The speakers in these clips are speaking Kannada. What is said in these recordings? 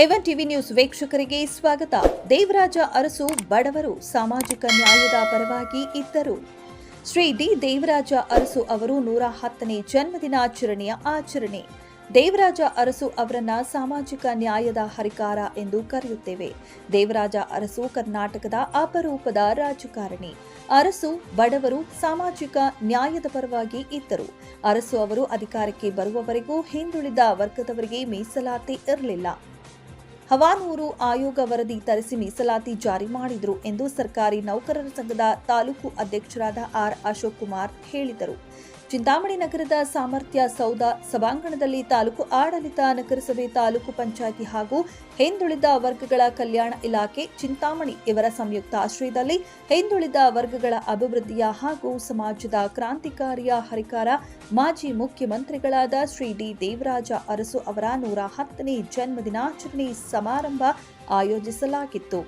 ಎವನ್ ಟಿವಿ ನ್ಯೂಸ್ ವೀಕ್ಷಕರಿಗೆ ಸ್ವಾಗತ. ದೇವರಾಜ ಅರಸು ಬಡವರು ಸಾಮಾಜಿಕ ನ್ಯಾಯದ ಪರವಾಗಿ ಇದ್ದರು. ಶ್ರೀ ಡಿ ದೇವರಾಜ ಅರಸು ಅವರು ನೂರ ಹತ್ತನೇ ಜನ್ಮದಿನಾಚರಣೆಯ ಆಚರಣೆ. ದೇವರಾಜ ಅರಸು ಅವರನ್ನ ಸಾಮಾಜಿಕ ನ್ಯಾಯದ ಹರಿಕಾರ ಎಂದು ಕರೆಯುತ್ತೇವೆ. ದೇವರಾಜ ಅರಸು ಕರ್ನಾಟಕದ ಅಪರೂಪದ ರಾಜಕಾರಣಿ. ಅರಸು ಬಡವರು ಸಾಮಾಜಿಕ ನ್ಯಾಯದ ಪರವಾಗಿ ಇದ್ದರು. ಅರಸು ಅವರು ಅಧಿಕಾರಕ್ಕೆ ಬರುವವರೆಗೂ ಹಿಂದುಳಿದ ವರ್ಗದವರಿಗೆ ಮೀಸಲಾತಿ ಇರಲಿಲ್ಲ. ಹವಾನೂರು ಆಯೋಗ ವರದಿ ತರಿಸಿ ಮೀಸಲಾತಿ ಜಾರಿ ಮಾಡಿದರು ಎಂದು ಸರ್ಕಾರಿ ನೌಕರರ ಸಂಘದ ತಾಲೂಕು ಅಧ್ಯಕ್ಷರಾದ ಆರ್ ಅಶೋಕ್ ಕುಮಾರ್ ಹೇಳಿದರು. ಚಿಂತಾಮಣಿ ನಗರದ ಸಾಮರ್ಥ್ಯ ಸೌಧ ಸಭಾಂಗಣದಲ್ಲಿ ತಾಲೂಕು ಆಡಳಿತ ನಗರಸಭೆ ತಾಲೂಕು ಪಂಚಾಯಿತಿ ಹಾಗೂ ಹಿಂದುಳಿದ ವರ್ಗಗಳ ಕಲ್ಯಾಣ ಇಲಾಖೆ ಚಿಂತಾಮಣಿ ಇವರ ಸಂಯುಕ್ತ ಆಶ್ರಯದಲ್ಲಿ ಹಿಂದುಳಿದ ವರ್ಗಗಳ ಅಭಿವೃದ್ಧಿಯ ಹಾಗೂ ಸಮಾಜದ ಕ್ರಾಂತಿಕಾರಿಯ ಹರಿಕಾರ ಮಾಜಿ ಮುಖ್ಯಮಂತ್ರಿಗಳಾದ ಶ್ರೀ ಡಿ ದೇವರಾಜ ಅರಸು ಅವರ ನೂರ ಹತ್ತನೇ ಜನ್ಮದಿನಾಚರಣೆ ಸಮಾರಂಭ ಆಯೋಜಿಸಲಾಗಿತ್ತು.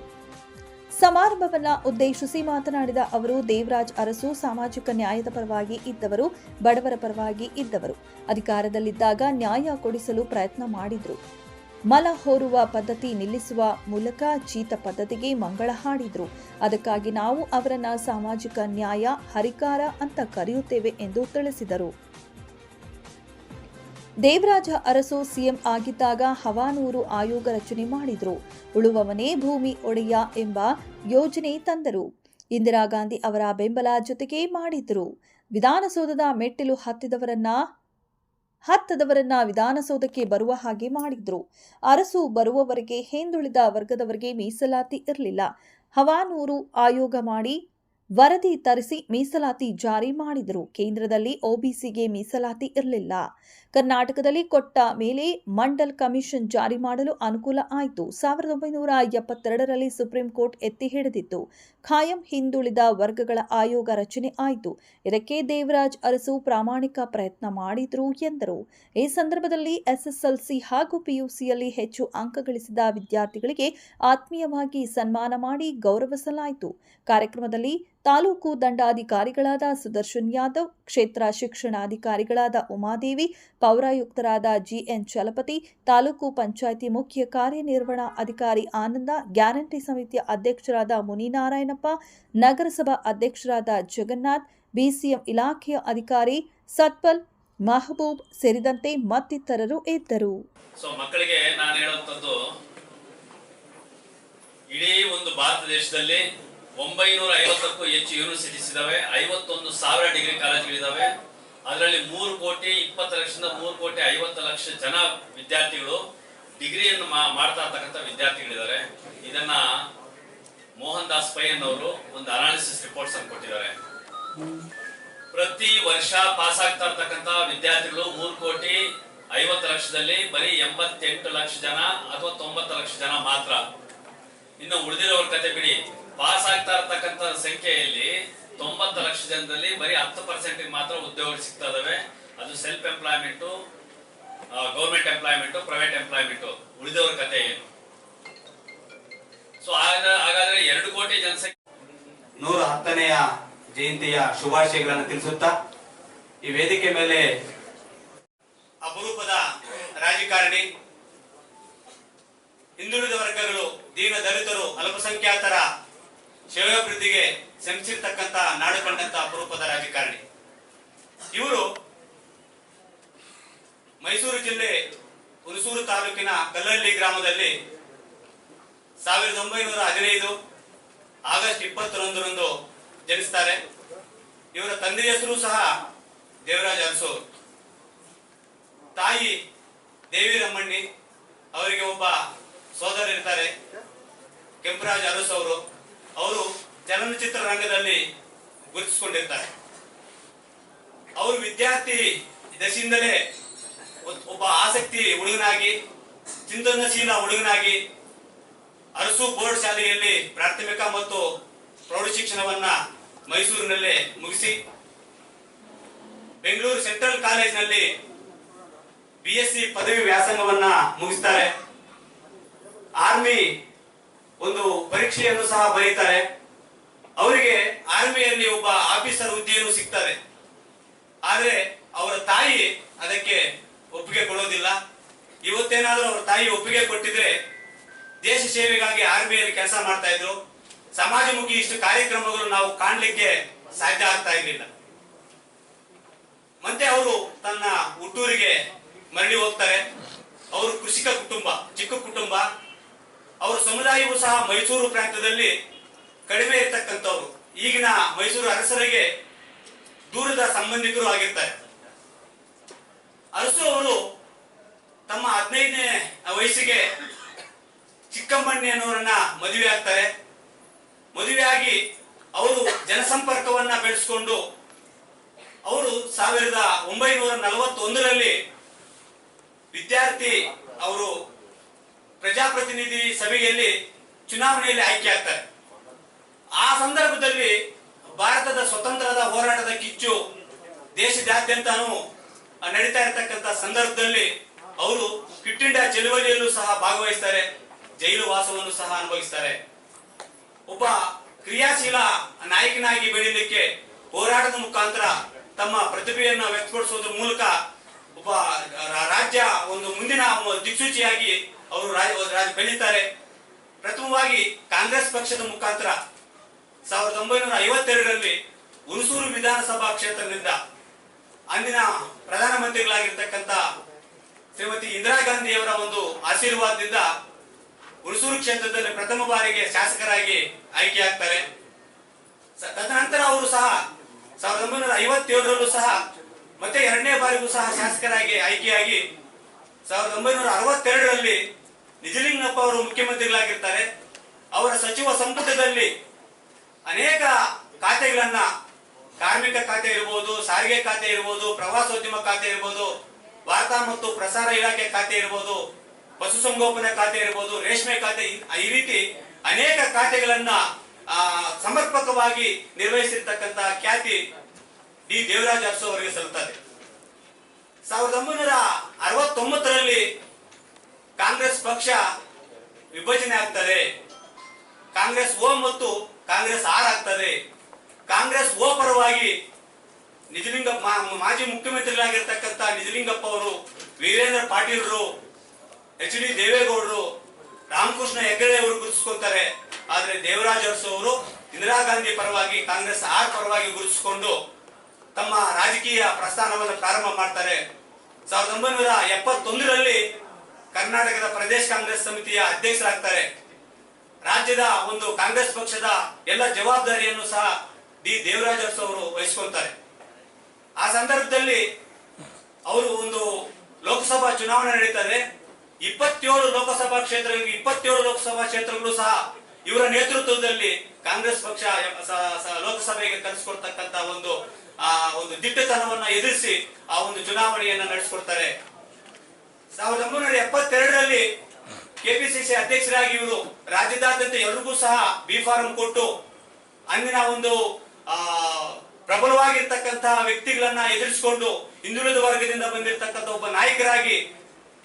ಸಮಾರಂಭವನ್ನ ಉದ್ದೇಶಿಸಿ ಮಾತನಾಡಿದ ಅವರು, ದೇವರಾಜ್ ಅರಸು ಸಾಮಾಜಿಕ ನ್ಯಾಯದ ಪರವಾಗಿ ಇದ್ದವರು, ಬಡವರ ಪರವಾಗಿ ಇದ್ದವರು. ಅಧಿಕಾರದಲ್ಲಿದ್ದಾಗ ನ್ಯಾಯ ಕೊಡಿಸಲು ಪ್ರಯತ್ನ ಮಾಡಿದ್ರು. ಮಲ ಹೋರುವ ಪದ್ಧತಿ ನಿಲ್ಲಿಸುವ ಮೂಲಕ ಚೀತ ಪದ್ಧತಿಗೆ ಮಂಗಳ ಹಾಡಿದ್ರು. ಅದಕ್ಕಾಗಿ ನಾವು ಅವರನ್ನ ಸಾಮಾಜಿಕ ನ್ಯಾಯ, ಹರಿಕಾರ ಅಂತ ಕರೆಯುತ್ತೇವೆ ಎಂದು ತಿಳಿಸಿದರು. ದೇವರಾಜ ಅರಸು ಸಿಎಂ ಆಗಿದ್ದಾಗ ಹವಾನೂರು ಆಯೋಗ ರಚನೆ ಮಾಡಿದರು. ಉಳುವವನೇ ಭೂಮಿ ಒಡೆಯ ಎಂಬ ಯೋಜನೆ ತಂದರು. ಇಂದಿರಾ ಗಾಂಧಿ ಅವರ ಬೆಂಬಲ ಜೊತೆಗೆ ಮಾಡಿದ್ರು. ವಿಧಾನಸೌಧದ ಮೆಟ್ಟಿಲು ಹತ್ತಿದವರನ್ನ, ಹತ್ತದವರನ್ನ ವಿಧಾನಸೌಧಕ್ಕೆ ಬರುವ ಹಾಗೆ ಮಾಡಿದ್ರು. ಅರಸು ಬರುವವರೆಗೆ ಹಿಂದುಳಿದ ವರ್ಗದವರಿಗೆ ಮೀಸಲಾತಿ ಇರಲಿಲ್ಲ. ಹವಾನೂರು ಆಯೋಗ ಮಾಡಿ ವರದಿ ತರಿಸಿ ಮೀಸಲಾತಿ ಜಾರಿ ಮಾಡಿದರು. ಕೇಂದ್ರದಲ್ಲಿ ಒಬಿಸಿಗೆ ಮೀಸಲಾತಿ ಇರಲಿಲ್ಲ. ಕರ್ನಾಟಕದಲ್ಲಿ ಕೊಟ್ಟ ಮೇಲೆ ಮಂಡಲ್ ಕಮಿಷನ್ ಜಾರಿ ಮಾಡಲು ಅನುಕೂಲ ಆಯಿತು. ಸಾವಿರದ ಒಂಬೈನೂರ ಎಪ್ಪತ್ತೆರಡರಲ್ಲಿ ಸುಪ್ರೀಂ ಕೋರ್ಟ್ ಎತ್ತಿ ಹಿಡಿದಿತ್ತು. ಖಾಯಂ ಹಿಂದುಳಿದ ವರ್ಗಗಳ ಆಯೋಗ ರಚನೆ ಆಯಿತು. ಇದಕ್ಕೆ ದೇವರಾಜ್ ಅರಸು ಪ್ರಾಮಾಣಿಕ ಪ್ರಯತ್ನ ಮಾಡಿದ್ರು ಎಂದರು. ಈ ಸಂದರ್ಭದಲ್ಲಿ ಎಸ್ಎಸ್ಎಲ್ಸಿ ಹಾಗೂ ಪಿಯುಸಿಯಲ್ಲಿ ಹೆಚ್ಚು ಅಂಕ ಗಳಿಸಿದ ವಿದ್ಯಾರ್ಥಿಗಳಿಗೆ ಆತ್ಮೀಯವಾಗಿ ಸನ್ಮಾನ ಮಾಡಿ ಗೌರವಿಸಲಾಯಿತು. ಕಾರ್ಯಕ್ರಮದಲ್ಲಿ ತಾಲೂಕು ದಂಡಾಧಿಕಾರಿಗಳಾದ ಸುದರ್ಶನ್ ಯಾದವ್, ಕ್ಷೇತ್ರ ಶಿಕ್ಷಣಾಧಿಕಾರಿಗಳಾದ ಉಮಾದೇವಿ ಪೌರಾಯುಕ್ತರಾದ ಜಿಎನ್ ಚಲಪತಿ, ತಾಲೂಕು ಪಂಚಾಯಿತಿ ಮುಖ್ಯ ಕಾರ್ಯನಿರ್ವಹಣಾ ಅಧಿಕಾರಿ ಆನಂದ, ಗ್ಯಾರಂಟಿ ಸಮಿತಿಯ ಅಧ್ಯಕ್ಷರಾದ ಮುನಿನಾರಾಯಣಪ್ಪ, ನಗರಸಭಾ ಅಧ್ಯಕ್ಷರಾದ ಜಗನ್ನಾಥ್, ಬಿಸಿಎಂ ಇಲಾಖೆಯ ಅಧಿಕಾರಿ ಸತ್ಪಲ್ ಮಹಬೂಬ್ ಸೇರಿದಂತೆ ಮತ್ತಿತರರು ಇದ್ದರು. ಮಕ್ಕಳಿಗೆ ನಾನು ಹೇಳುವಂಥದ್ದು, ಇಡೀ ಒಂದು ಭಾರತ ದೇಶದಲ್ಲಿ ಒಂಬೈನೂರ ಐವತ್ತಕ್ಕೂ ಹೆಚ್ಚು ಯೂನಿವರ್ಸಿಟೀಸ್ ಇದಾವೆ, ಐವತ್ತೊಂದು ಸಾವಿರ ಡಿಗ್ರಿ ಕಾಲೇಜ್ಗಳಿದಾವೆ ಅದರಲ್ಲಿ ಮೂರು ಕೋಟಿ, ಇಪ್ಪತ್ತು ಲಕ್ಷದಿಂದ ಮೂರು ಕೋಟಿ, ಐವತ್ತು ಲಕ್ಷ ಜನ ವಿದ್ಯಾರ್ಥಿಗಳು ಡಿಗ್ರಿಯನ್ನು ಮಾಡ್ತಾ ಇರ್ತಕ್ಕಂಥ ವಿದ್ಯಾರ್ಥಿಗಳಿದ್ದಾರೆ. ಇದನ್ನ ಮೋಹನ್ ದಾಸ್ ಪೈ ಅನ್ನೋರು ಒಂದು ಅನಾಲಿಸಿಸ್ ರಿಪೋರ್ಟ್ಸ್ ಅನ್ನು ಕೊಟ್ಟಿದ್ದಾರೆ. ಪ್ರತಿ ವರ್ಷ ಪಾಸ್ ಆಗ್ತಾ ಇರ್ತಕ್ಕಂಥ ವಿದ್ಯಾರ್ಥಿಗಳು ಮೂರು ಕೋಟಿ, ಐವತ್ತು ಲಕ್ಷದಲ್ಲಿ ಬರೀ ಎಂಬತ್ತೆಂಟು ಲಕ್ಷ ಜನ ಅಥವಾ ತೊಂಬತ್ತು ಲಕ್ಷ ಜನ ಮಾತ್ರ. ಇನ್ನು ಉಳಿದಿರೋರ ಕತೆ ಬಿಡಿ. ಪಾಸ್ ಆಗ್ತಾ ಇರ್ತಕ್ಕಂಥ ಸಂಖ್ಯೆಯಲ್ಲಿ ಲಕ್ಷ ಜನದಲ್ಲಿ ಬರೀ ಹತ್ತು ಪರ್ಸೆಂಟ್ ಮಾತ್ರ ಉದ್ಯೋಗ ಸಿಗ್ತಾ ಇದಾವೆ. ಅದು self employment government employment private employment ಉಳಿದವರ ಕತೆ ಏನು? ಸೊ ಹಾಗಾದ್ರೆ ಎರಡು ಕೋಟಿ ಜನಸಂಖ್ಯೆ ನೂರ ಹತ್ತನೆಯ ಜಯಂತಿಯ ಶುಭಾಶಯಗಳನ್ನು ತಿಳಿಸುತ್ತಾ, ಈ ವೇದಿಕೆ ಮೇಲೆ ಅಪರೂಪದ ರಾಜಕಾರಣಿ, ಹಿಂದುಳಿದ ವರ್ಗಗಳು, ದೀನ ದಲಿತರು, ಅಲ್ಪಸಂಖ್ಯಾತರ ಶ್ರೇಯೋಭಿವೃದ್ಧಿಗೆ ಶ್ರಮಿಸಿರ್ತಕ್ಕಂಥ ನಾಡು ಕಂಡಂತ ಅಪರೂಪದ ರಾಜಕಾರಣಿ. ಇವರು ಮೈಸೂರು ಜಿಲ್ಲೆ ಹುಣಸೂರು ತಾಲೂಕಿನ ಕಲ್ಲಹಳ್ಳಿ ಗ್ರಾಮದಲ್ಲಿ ಸಾವಿರದ ಒಂಬೈನೂರ ಹದಿನೈದು ಆಗಸ್ಟ್ ಇಪ್ಪತ್ತೊಂದರಂದು ಜನಿಸ್ತಾರೆ. ಇವರ ತಂದೆ ಹೆಸರು ಸಹ ದೇವರಾಜ್ ಅರಸು ತಾಯಿ ದೇವಿ ರಮ್ಮಣ್ಣಿ ಅವರಿಗೆ ಒಬ್ಬ ಸೋದರ ಇರ್ತಾರೆ ಕೆಂಪರಾಜ್ ಅರಸು ಅವರು ಚಲನಚಿತ್ರ ರಂಗದಲ್ಲಿ ಗುರುತಿಸಿಕೊಂಡಿರ್ತಾರೆ. ಅವರು ವಿದ್ಯಾರ್ಥಿ ದಶೆಯಿಂದಲೇ ಒಬ್ಬ ಆಸಕ್ತಿ ಹುಡುಗನಾಗಿ, ಚಿಂತನಶೀಲ ಹುಡುಗನಾಗಿ, ಅರಸು ಬೋರ್ಡ್ ಶಾಲೆಯಲ್ಲಿ ಪ್ರಾಥಮಿಕ ಮತ್ತು ಪ್ರೌಢ ಶಿಕ್ಷಣವನ್ನ ಮೈಸೂರಿನಲ್ಲಿ ಮುಗಿಸಿ, ಬೆಂಗಳೂರು ಸೆಂಟ್ರಲ್ ಕಾಲೇಜಿನಲ್ಲಿ ಬಿ ಎಸ್ ಸಿ ಪದವಿ ವ್ಯಾಸಂಗವನ್ನ ಮುಗಿಸ್ತಾರೆ. ಆರ್ಮಿ ಒಂದು ಪರೀಕ್ಷೆಯನ್ನು ಸಹ ಬರೀತಾರೆ. ಅವರಿಗೆ ಆರ್ಮಿಯಲ್ಲಿ ಒಬ್ಬ ಆಫೀಸರ್ ಹುದ್ದೆಯನ್ನು ಸಿಗ್ತದೆ ಆದ್ರೆ ಅವರ ತಾಯಿ ಅದಕ್ಕೆ ಒಪ್ಪಿಗೆ ಕೊಡೋದಿಲ್ಲ. ಇವತ್ತೇನಾದ್ರೂ ಅವರ ತಾಯಿ ಒಪ್ಪಿಗೆ ಕೊಟ್ಟಿದ್ರೆ ದೇಶ ಸೇವೆಗಾಗಿ ಆರ್ಮಿಯಲ್ಲಿ ಕೆಲಸ ಮಾಡ್ತಾ ಇದ್ರು. ಸಮಾಜಮುಖಿ ಇಷ್ಟು ಕಾರ್ಯಕ್ರಮಗಳು ನಾವು ಕಾಣಲಿಕ್ಕೆ ಸಾಧ್ಯ ಆಗ್ತಾ ಇರಲಿಲ್ಲ. ಮತ್ತೆ ಅವರು ತನ್ನ ಹುಟ್ಟೂರಿಗೆ ಮರಳಿ ಹೋಗ್ತಾರೆ. ಅವರು ಕೃಷಿಕ ಕುಟುಂಬ, ಚಿಕ್ಕ ಕುಟುಂಬ. ಅವರ ಸಮುದಾಯವು ಸಹ ಮೈಸೂರು ಪ್ರಾಂತ್ಯದಲ್ಲಿ ಕಡಿಮೆ ಇರ್ತಕ್ಕಂಥವ್ರು. ಈಗಿನ ಮೈಸೂರು ಅರಸರಿಗೆ ದೂರದ ಸಂಬಂಧಿಕರು ಆಗಿರ್ತಾರೆ. ಅರಸು ಅವರು ತಮ್ಮ ಹದಿನೈದನೇ ವಯಸ್ಸಿಗೆ ಚಿಕ್ಕಮ್ಮಣ್ಣಿ ಅನ್ನೋರನ್ನ ಮದುವೆ ಆಗ್ತಾರೆ. ಮದುವೆಯಾಗಿ ಅವರು ಜನಸಂಪರ್ಕವನ್ನ ಬೆಳೆಸ್ಕೊಂಡು ಅವರು ಸಾವಿರದ ಒಂಬೈನೂರ ನಲವತ್ತೊಂದರಲ್ಲಿ ವಿದ್ಯಾರ್ಥಿ ಅವರು ಪ್ರಜಾಪ್ರತಿನಿಧಿ ಸಭೆಯಲ್ಲಿ ಚುನಾವಣೆಯಲ್ಲಿ ಆಯ್ಕೆ ಆಗ್ತಾರೆ. ಆ ಸಂದರ್ಭದಲ್ಲಿ ಭಾರತದ ಸ್ವತಂತ್ರದ ಹೋರಾಟದ ಕಿಚ್ಚು ದೇಶದಾದ್ಯಂತನೂ ನಡೀತಾ ಇರತಕ್ಕಂತ ಸಂದರ್ಭದಲ್ಲಿ ಅವರು ಕ್ವಿಟ್ ಇಂಡಿಯಾ ಚಳುವಳಿಯಲ್ಲೂ ಸಹ ಭಾಗವಹಿಸ್ತಾರೆ, ಜೈಲು ವಾಸವನ್ನು ಸಹ ಅನುಭವಿಸ್ತಾರೆ. ಒಬ್ಬ ಕ್ರಿಯಾಶೀಲ ನಾಯಕನಾಗಿ ಬೆಳೀಲಿಕ್ಕೆ ಹೋರಾಟದ ಮುಖಾಂತರ ತಮ್ಮ ಪ್ರತಿಭೆಯನ್ನು ವ್ಯಕ್ತಪಡಿಸೋದ್ರ ಮೂಲಕ ಒಬ್ಬ ರಾಜ್ಯ ಒಂದು ಮುಂದಿನ ದಿಕ್ಸೂಚಿಯಾಗಿ ಅವರು ರಾಜ- ಬೆಳೀತಾರೆ. ಪ್ರಥಮವಾಗಿ ಕಾಂಗ್ರೆಸ್ ಪಕ್ಷದ ಮುಖಾಂತರ ಸಾವಿರದ ಒಂಬೈನೂರ ಐವತ್ತೆರಡರಲ್ಲಿ ಹುಣಸೂರು ವಿಧಾನಸಭಾ ಕ್ಷೇತ್ರದಿಂದ ಅಂದಿನ ಪ್ರಧಾನಮಂತ್ರಿಗಳಾಗಿರ್ತಕ್ಕಂಥ ಶ್ರೀಮತಿ ಇಂದಿರಾ ಗಾಂಧಿಯವರ ಒಂದು ಆಶೀರ್ವಾದದಿಂದ ಹುಣಸೂರು ಕ್ಷೇತ್ರದಲ್ಲಿ ಪ್ರಥಮ ಬಾರಿಗೆ ಶಾಸಕರಾಗಿ ಆಯ್ಕೆಯಾಗ್ತಾರೆ ತದನಂತರ ಅವರು ಸಹ ಸಾವಿರದ ಒಂಬೈನೂರ ಐವತ್ತೇಳರಲ್ಲೂ ಸಹ ಮತ್ತೆ ಎರಡನೇ ಬಾರಿಗೂ ಸಹ ಶಾಸಕರಾಗಿ ಆಯ್ಕೆಯಾಗಿ ಸಾವಿರದ ಒಂಬೈನೂರ ಅರವತ್ತೆರಡರಲ್ಲಿ ನಿಜಲಿಂಗಪ್ಪ ಅವರು ಮುಖ್ಯಮಂತ್ರಿಗಳಾಗಿರ್ತಾರೆ. ಅವರ ಸಚಿವ ಸಂಪುಟದಲ್ಲಿ ಅನೇಕ ಖಾತೆಗಳನ್ನ ಕಾರ್ಮಿಕ ಖಾತೆ ಇರ್ಬೋದು, ಸಾರಿಗೆ ಖಾತೆ ಇರ್ಬೋದು, ಪ್ರವಾಸೋದ್ಯಮ ಖಾತೆ ಇರ್ಬೋದು, ವಾರ್ತಾ ಮತ್ತು ಪ್ರಸಾರ ಇಲಾಖೆ ಖಾತೆ ಇರ್ಬೋದು ಪಶುಸಂಗೋಪನೆ ಖಾತೆ ಇರ್ಬೋದು, ರೇಷ್ಮೆ ಖಾತೆ ಈ- ರೀತಿ ಅನೇಕ ಖಾತೆಗಳನ್ನ ಸಮರ್ಪಕವಾಗಿ ನಿರ್ವಹಿಸಿರ್ತಕ್ಕಂತ ಖ್ಯಾತಿ ಡಿ. ದೇವರಾಜ್ ಅರಸು ಅವರಿಗೆ ಸಲ್ಲುತ್ತದೆ. ಸಾವಿರದ ಒಂಬೈನೂರ ಅರವತ್ತೊಂಬತ್ತರಲ್ಲಿ ಕಾಂಗ್ರೆಸ್ ಪಕ್ಷ ವಿಭಜನೆ ಆಗ್ತದೆ. ಕಾಂಗ್ರೆಸ್ ಓ ಮತ್ತು ಕಾಂಗ್ರೆಸ್ ಆರ್ ಆಗ್ತದೆ ಕಾಂಗ್ರೆಸ್ ಓಪರವಾಗಿ ಪರವಾಗಿ ನಿಜಲಿಂಗಪ್ಪ ಮಾಜಿ ಮುಖ್ಯಮಂತ್ರಿಗಳಾಗಿರ್ತಕ್ಕಂಥ ನಿಜಲಿಂಗಪ್ಪ ಅವರು, ವೀರೇಂದ್ರ ಪಾಟೀಲ್ರು, ಎಚ್ ಡಿ ದೇವೇಗೌಡರು, ರಾಮಕೃಷ್ಣ ಹೆಗ್ಗಡೆ ಅವರು ಗುರುತಿಸ್ಕೊತಾರೆ. ಆದ್ರೆ ದೇವರಾಜ್ ಅರಸು ಅವರು ಇಂದಿರಾ ಗಾಂಧಿ ಪರವಾಗಿ, ಕಾಂಗ್ರೆಸ್ ಆರ್ ಪರವಾಗಿ ಗುರುತಿಸಿಕೊಂಡು ತಮ್ಮ ರಾಜಕೀಯ ಪ್ರಸ್ಥಾನವನ್ನು ಪ್ರಾರಂಭ ಮಾಡ್ತಾರೆ. ಸಾವಿರದ ಒಂಬೈನೂರ ಎಪ್ಪತ್ತೊಂದರಲ್ಲಿ ಕರ್ನಾಟಕದ ಪ್ರದೇಶ ಕಾಂಗ್ರೆಸ್ ಸಮಿತಿಯ ಅಧ್ಯಕ್ಷರಾಗ್ತಾರೆ. ರಾಜ್ಯದ ಒಂದು ಕಾಂಗ್ರೆಸ್ ಪಕ್ಷದ ಎಲ್ಲ ಜವಾಬ್ದಾರಿಯನ್ನು ಸಹ ಡಿ ದೇವರಾಜ ಅವರು ವಹಿಸ್ಕೊಳ್ತಾರೆ. ಆ ಸಂದರ್ಭದಲ್ಲಿ ಅವರು ಒಂದು ಲೋಕಸಭಾ ಚುನಾವಣೆ ನಡೀತಾರೆ ಇಪ್ಪತ್ತೇಳು ಲೋಕಸಭಾ ಕ್ಷೇತ್ರ ಇಪ್ಪತ್ತೇಳು ಲೋಕಸಭಾ ಕ್ಷೇತ್ರಗಳು ಸಹ ಇವರ ನೇತೃತ್ವದಲ್ಲಿ ಕಾಂಗ್ರೆಸ್ ಪಕ್ಷ ಲೋಕಸಭೆಗೆ ಕರೆಸಿಕೊಡ್ತಕ್ಕಂತ ಒಂದು, ಆ, ಒಂದು ದಿಟ್ಟತನವನ್ನ ಎದುರಿಸಿ ಆ ಒಂದು ಚುನಾವಣೆಯನ್ನ ನಡೆಸಿಕೊಡ್ತಾರೆ. ಸಾವಿರದ ಒಂಬೈನೂರ ಎಪ್ಪತ್ತೆರಡರಲ್ಲಿ ಕೆಪಿಸಿಸಿ ಅಧ್ಯಕ್ಷರಾಗಿ ಇವರು ರಾಜ್ಯದಾದ್ಯಂತ ಎಲ್ರಿಗೂ ಸಹ ಬಿ ಫಾರಂ ಕೊಟ್ಟು ಅಂದಿನ ಒಂದು, ಆ ಪ್ರಬಲವಾಗಿರ್ತಕ್ಕಂತಹ ವ್ಯಕ್ತಿಗಳನ್ನ ಎದುರಿಸಿಕೊಂಡು ಹಿಂದುಳಿದ ವರ್ಗದಿಂದ ಬಂದಿರತಕ್ಕಂಥ ಒಬ್ಬ ನಾಯಕರಾಗಿ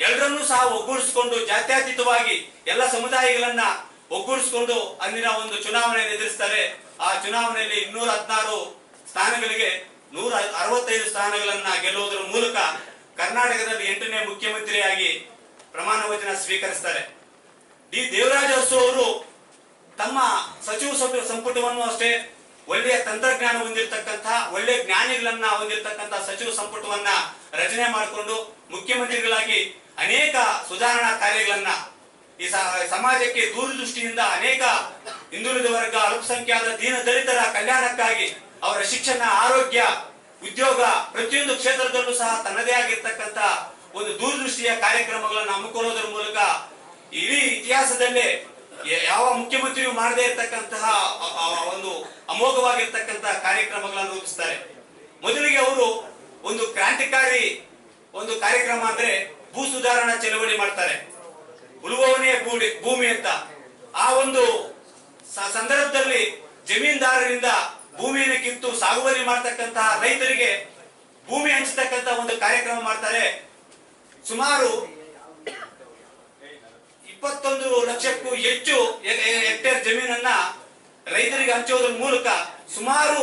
ಎಲ್ಲರನ್ನೂ ಸಹ ಒಗ್ಗೂಡಿಸಿಕೊಂಡು ಜಾತ್ಯತೀತವಾಗಿ ಎಲ್ಲ ಸಮುದಾಯಗಳನ್ನ ಒಗ್ಗೂಡಿಸಿಕೊಂಡು ಅಂದಿನ ಒಂದು ಚುನಾವಣೆಯನ್ನು ಎದುರಿಸ್ತಾರೆ. ಆ ಚುನಾವಣೆಯಲ್ಲಿ ಇನ್ನೂರ ಹದಿನಾರು ಸ್ಥಾನಗಳಿಗೆ ನೂರ ಅರವತ್ತೈದು ಸ್ಥಾನಗಳನ್ನ ಗೆಲ್ಲುವುದರ ಮೂಲಕ ಕರ್ನಾಟಕದಲ್ಲಿ ಎಂಟನೇ ಮುಖ್ಯಮಂತ್ರಿಯಾಗಿ ಪ್ರಮಾಣ ವಚನ ಸ್ವೀಕರಿಸ್ತಾರೆ. ಡಿ. ದೇವರಾಜ ಅವರು ತಮ್ಮ ಸಚಿವ ಸಂಪು- ಸಂಪುಟವನ್ನು ಅಷ್ಟೇ ಒಳ್ಳೆಯ ತಂತ್ರಜ್ಞಾನ ಹೊಂದಿರತಕ್ಕಂತಹ ಒಳ್ಳೆಯ ಜ್ಞಾನಿಗಳನ್ನ ಹೊಂದಿರತಕ್ಕಂತಹ ಸಚಿವ ಸಂಪುಟವನ್ನ ರಚನೆ ಮಾಡಿಕೊಂಡು ಮುಖ್ಯಮಂತ್ರಿಗಳಾಗಿ ಅನೇಕ ಸುಧಾರಣಾ ಕಾರ್ಯಗಳನ್ನ ಈ ಸಮಾಜಕ್ಕೆ ದೂರದೃಷ್ಟಿಯಿಂದ ಅನೇಕ ಹಿಂದುಳಿದ ವರ್ಗ, ಅಲ್ಪಸಂಖ್ಯಾತ, ದೀನ ದಲಿತರ ಕಲ್ಯಾಣಕ್ಕಾಗಿ ಅವರ ಶಿಕ್ಷಣ, ಆರೋಗ್ಯ, ಉದ್ಯೋಗ ಪ್ರತಿಯೊಂದು ಕ್ಷೇತ್ರದಲ್ಲೂ ಸಹ ತನ್ನದೇ ಆಗಿರ್ತಕ್ಕಂಥ ಒಂದು ದೂರದೃಷ್ಟಿಯ ಕಾರ್ಯಕ್ರಮಗಳನ್ನು ಹಮ್ಮಿಕೊಳ್ಳೋದ್ರ ಮೂಲಕ ಇಡೀ ಇತಿಹಾಸದಲ್ಲೇ ಯಾವ ಮುಖ್ಯಮಂತ್ರಿಯು ಮಾಡದೇ ಇರತಕ್ಕಂತಹ ಒಂದು ಅಮೋಘವಾಗಿರ್ತಕ್ಕಂತಹ ಕಾರ್ಯಕ್ರಮಗಳನ್ನು ರೂಪಿಸ್ತಾರೆ. ಮೊದಲಿಗೆ ಅವರು ಒಂದು ಕ್ರಾಂತಿಕಾರಿ ಒಂದು ಕಾರ್ಯಕ್ರಮ ಅಂದ್ರೆ ಭೂ ಸುಧಾರಣಾ ಚಳವಳಿ ಮಾಡ್ತಾರೆ. ಉಳುವವನೇ ಭೂಮಿ ಭೂಮಿ ಅಂತ. ಆ ಒಂದು ಸಂದರ್ಭದಲ್ಲಿ ಜಮೀನ್ದಾರರಿಂದ ಭೂಮಿಯನ್ನು ಕಿತ್ತು ಸಾಗುವಳಿ ಮಾಡ್ತಕ್ಕಂತಹ ರೈತರಿಗೆ ಭೂಮಿ ಹಂಚತಕ್ಕಂತಹ ಒಂದು ಕಾರ್ಯಕ್ರಮ ಮಾಡ್ತಾರೆ. ಸುಮಾರು ಇಪ್ಪತ್ತೊಂದು ಲಕ್ಷಕ್ಕೂ ಹೆಚ್ಚು ಹೆಕ್ಟೇರ್ ಜಮೀನನ್ನ ರೈತರಿಗೆ ಹಂಚುವುದರ ಮೂಲಕ ಸುಮಾರು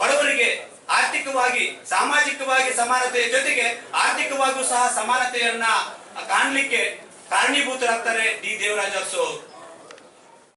ಬಡವರಿಗೆ ಆರ್ಥಿಕವಾಗಿ, ಸಾಮಾಜಿಕವಾಗಿ ಸಮಾನತೆಯ ಜೊತೆಗೆ ಆರ್ಥಿಕವಾಗಿಯೂ ಸಹ ಸಮಾನತೆಯನ್ನ ಕಾಣಲಿಕ್ಕೆ ಕಾರಣೀಭೂತರಾಗ್ತಾರೆ ಡಿ. ದೇವರಾಜ